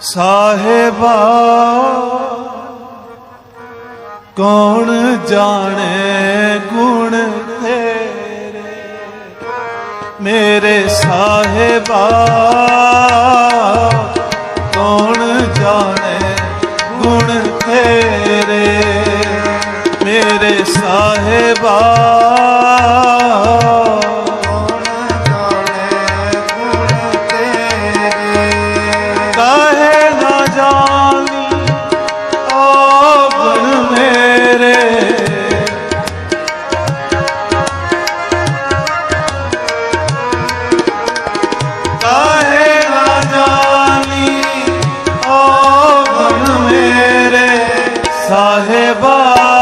ਸਾਹਿਬਾ ਕੌਣ ਜਾਣੇ ਗੁਣ ਤੇਰੇ? ਮੇਰੇ ਸਾਹਿਬਾ ਸਾਹਿਬਾ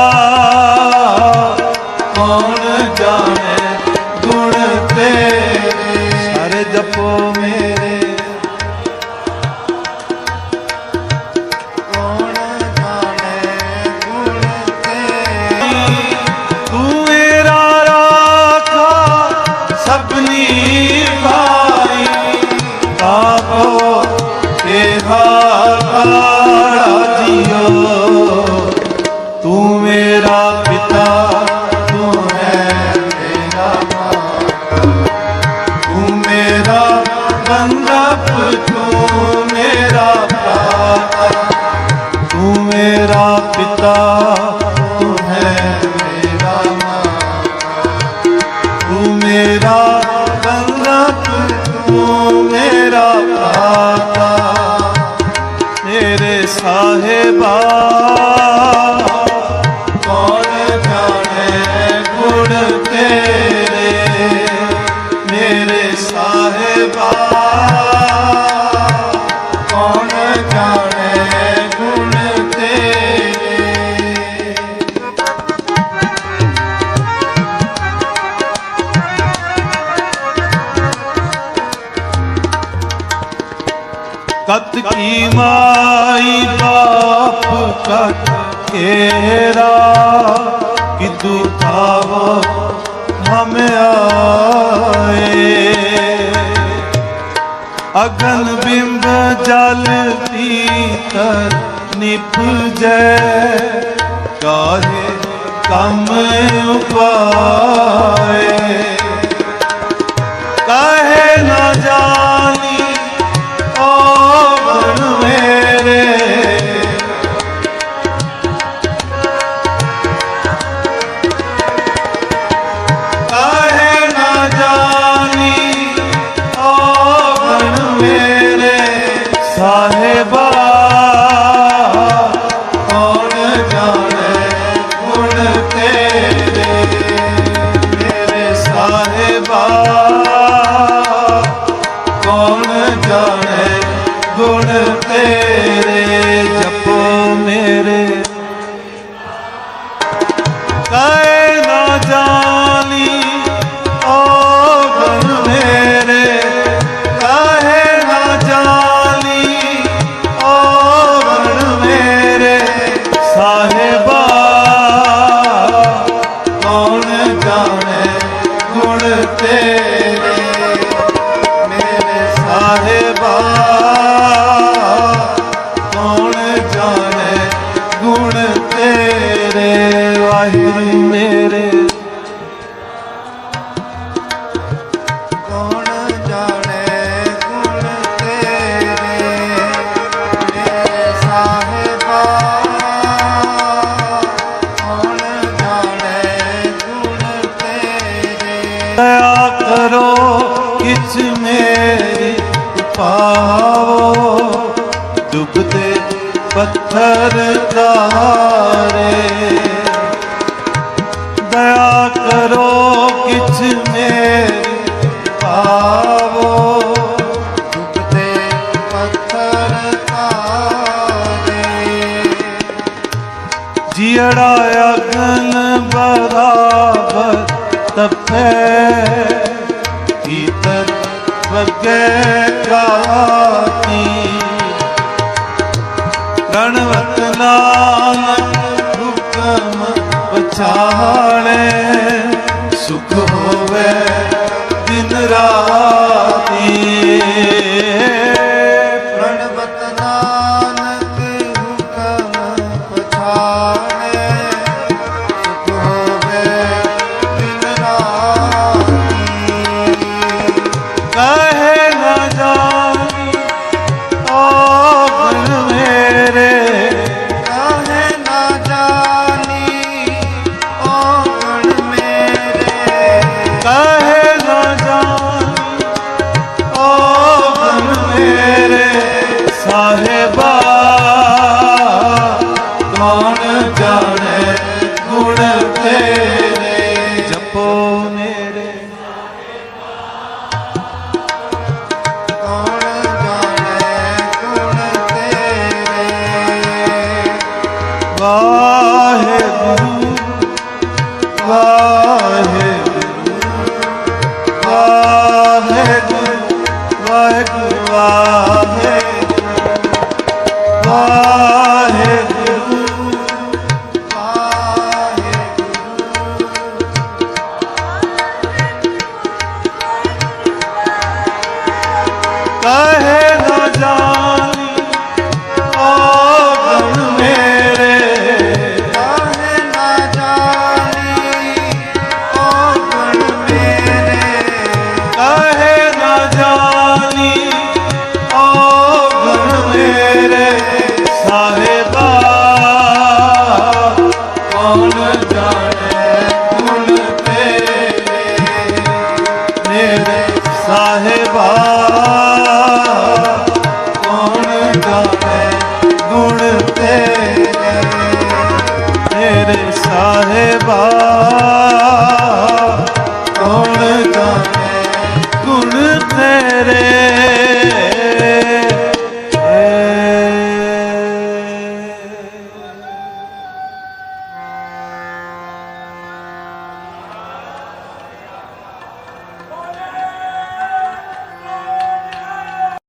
माता ਮਾਈ ਬਾਪ ਕਤ ਕੇਰਾ ਕਿਦੂ ਆਵੋ ਹਮ ਆਏ। ਅਗਨ ਬਿੰਬ ਜਲ ਪੀਤਰ ਨਿਪਜੈ, ਕਾਹੇ ਕੰਮ ਉਪਾਏ। ਕਾਹੇ ਨਾ ਜਾ ਮੇਰੇ ਸਾਹਿਬਾ ਕੌਣ ਜਾਣੇ ਗੁਣ ਤੇਰੇ? ਮੇਰੇ ਸਾਹਿਬਾ। ਕੌਣ ਜਾਣੇ ਗੁਣ ਤੇਰੇ? ਮੇਰੇ ਸਾਹਿਬਾ ਕੌਣ ਜਾਣੇ ਗੁਣ ਤੇਰੇ? ਵਾਹਿਗੁਰੂ ਮੇਰੇ ਪੱਥਰ ਤਾਰੇ ਦਇਆ ਕਰੋ ਕਿਛ ਮੇਰੀ ਪਾਵੋ ਡੁੱਬਦੇ ਪੱਥਰ ਤਾਰੇ ਜਿੜਾ ਅਗਨ ਬਰਾਬਰ ਤਪੈ ਕੀਤਰ ਵਗੇ ਕਾਤੀ ਰਣਵਤ ਨਾਨਕ ਹੁਕਮ ਪਛਾਣੇ ਸੁਖ ਹੋਵੇ ਦਿਨ ਰਾਤੀ।